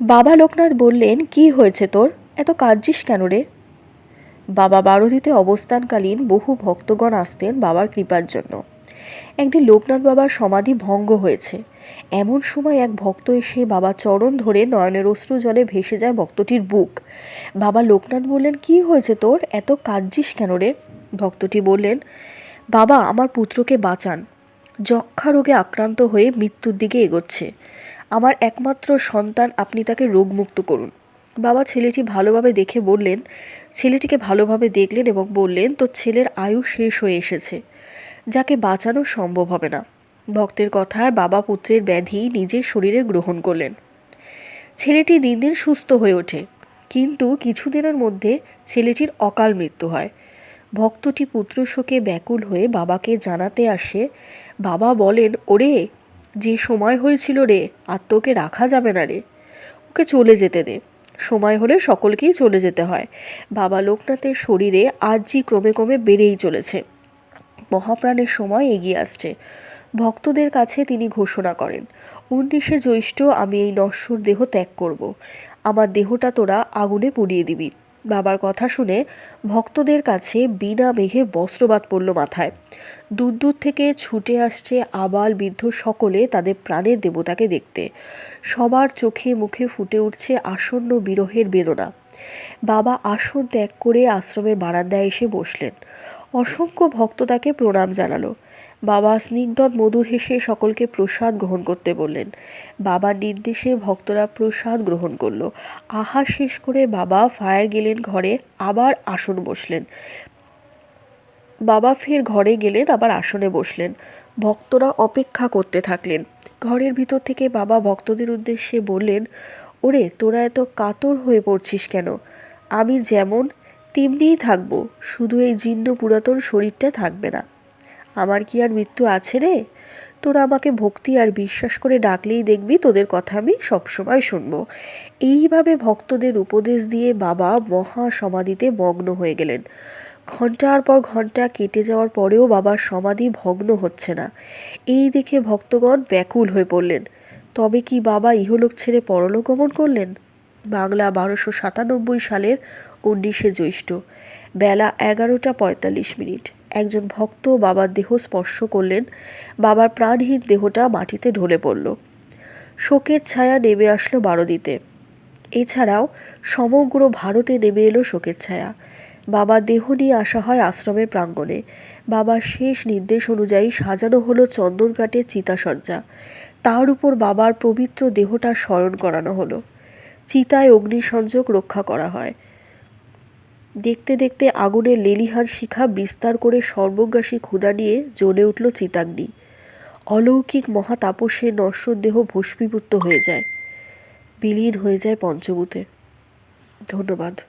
বাবা লোকনাথ বললেন, কি হয়েছে তোর? এত কাঁদছিস কেন রে? বাবা বারোদিতে অবস্থানকালীন বহু ভক্তগণ আসতেন বাবার কৃপার জন্য। একদিন লোকনাথ বাবার সমাধি ভঙ্গ হয়েছে। এমন সময় এক ভক্ত এসে বাবা চরণ ধরে নয়নের অশ্রু জলে ভেসে যায় ভক্তটির বুক। বাবা লোকনাথ বললেন, কি হয়েছে তোর? এত কাঁদছিস কেন রে? ভক্তটি বললেন, বাবা, আমার পুত্রকে বাঁচান। যক্ষা রোগে আক্রান্ত হয়ে মৃত্যুর দিকে এগোচ্ছে। আমার একমাত্র সন্তান, আপনি তাকে রোগমুক্ত করুন। বাবা ছেলেটি ভালোভাবে দেখে বললেন, ছেলেটিকে ভালোভাবে দেখলেন এবং বললেন, তোর ছেলের আয়ু শেষ হয়ে এসেছে। যাকে বাঁচানো সম্ভব হবে না। ভক্তের কথায় বাবা পুত্রের ব্যাধি নিজের শরীরে গ্রহণ করলেন। ছেলেটি দিন দিন সুস্থ হয়ে ওঠে। কিন্তু কিছুদিনের মধ্যে ছেলেটির অকাল মৃত্যু হয়। ভক্তটি পুত্র শোকে ব্যাকুল হয়ে বাবাকে জানাতে আসে। বাবা বলেন, ওরে, যে সময় হয়েছিল রে, আর তোকে রাখা যাবে না রে। ওকে চলে যেতে দে। সময় হলে সকলকেই চলে যেতে হয়। বাবা লোকনাথের শরীরে আজই ক্রমে ক্রমে বেড়েই চলেছে। মহাপ্রাণের সময় এগিয়ে আসছে। ভক্তদের কাছে তিনি ঘোষণা করেন, উনিশে জ্যৈষ্ঠ আমি এই নশ্বর দেহ ত্যাগ করব। আমার দেহটা তোরা আগুনে পুড়িয়ে দিবি। বাবার কথা শুনে ভক্তদের কাছে বিনা মেঘে বস্ত্রবাদ পড়ল মাথায়। দূর দূর থেকে ছুটে আসছে আবাল বৃদ্ধ সকলে তাদের প্রাণের দেবতাকে দেখতে। সবার চোখে মুখে ফুটে উঠছে আসন্ন বিরহের বেদনা। বাবা আসন ত্যাগ করে আশ্রমের বারান্দায় এসে বসলেন। অসংখ্য ভক্ত তাকে প্রণাম জানালো। বাবা স্নিগ্ধত মধুর হেসে সকলকে প্রসাদ গ্রহণ করতে বললেন। বাবার নির্দেশে ভক্তরা প্রসাদ গ্রহণ করল। আহার শেষ করে বাবা ফায়ার গেলেন ঘরে, আবার আসন বসলেন। বাবা ফের ঘরে গেলেন, আবার আসনে বসলেন। ভক্তরা অপেক্ষা করতে থাকলেন। ঘরের ভিতর থেকে বাবা ভক্তদের উদ্দেশ্যে বললেন ওরে, তোরা এত কাতর হয়ে পড়ছিস কেন? আমি যেমন, তেমনিই থাকব, শুধু এই জীর্ণ পুরাতন শরীরটা থাকবে না। আমার কি আর মৃত্যু আছে রে? তোরা আমাকে ভক্তি আর বিশ্বাস করে ডাকলেই দেখবি তোদের কথা আমি সবসময় শুনব। এইভাবে ভক্তদের উপদেশ দিয়ে বাবা মহা সমাধিতে মগ্ন হয়ে গেলেন। ঘণ্টার পর ঘণ্টা কেটে যাওয়ার পরেও বাবার সমাধি ভগ্ন হচ্ছে না। এই দেখে ভক্তগণ ব্যাকুল হয়ে পড়লেন। তবে কি বাবা ইহলোক ছেড়ে পরলোক গমন করলেন? বাংলা বারোশো সাতানব্বই সালের উনিশে জ্যৈষ্ঠ, বেলা এগারোটা পঁয়তাল্লিশ মিনিট। একজন ভক্ত বাবার দেহ স্পর্শ করলেন। বাবার প্রাণহীন দেহটা মাটিতে ঢলে পড়ল। শোকের ছায়া নেমে আসলো বারোদিতে। এছাড়াও সমগ্র ভারতে নেমে এলো শোকের ছায়া। বাবার দেহ নিয়ে আসা হয় আশ্রমের প্রাঙ্গণে। বাবার শেষ নির্দেশ অনুযায়ী সাজানো হলো চন্দনকাঠের চিতাসজ্জা তার উপর বাবার পবিত্র দেহটা স্মরণ করানো হলো। চিতায় অগ্নিসংযোগ রক্ষা করা হয়। দেখতে দেখতে আগুনের লেলিহান শিখা বিস্তার করে সর্বগ্রাসী ক্ষুদা নিয়ে জ্বলে উঠল চিতাগ্নি। অলৌকিক মহাতাপসে নশ্বর দেহ ভস্মীভূত হয়ে যায়। বিলীন হয়ে যায় পঞ্চভূতে। ধন্যবাদ।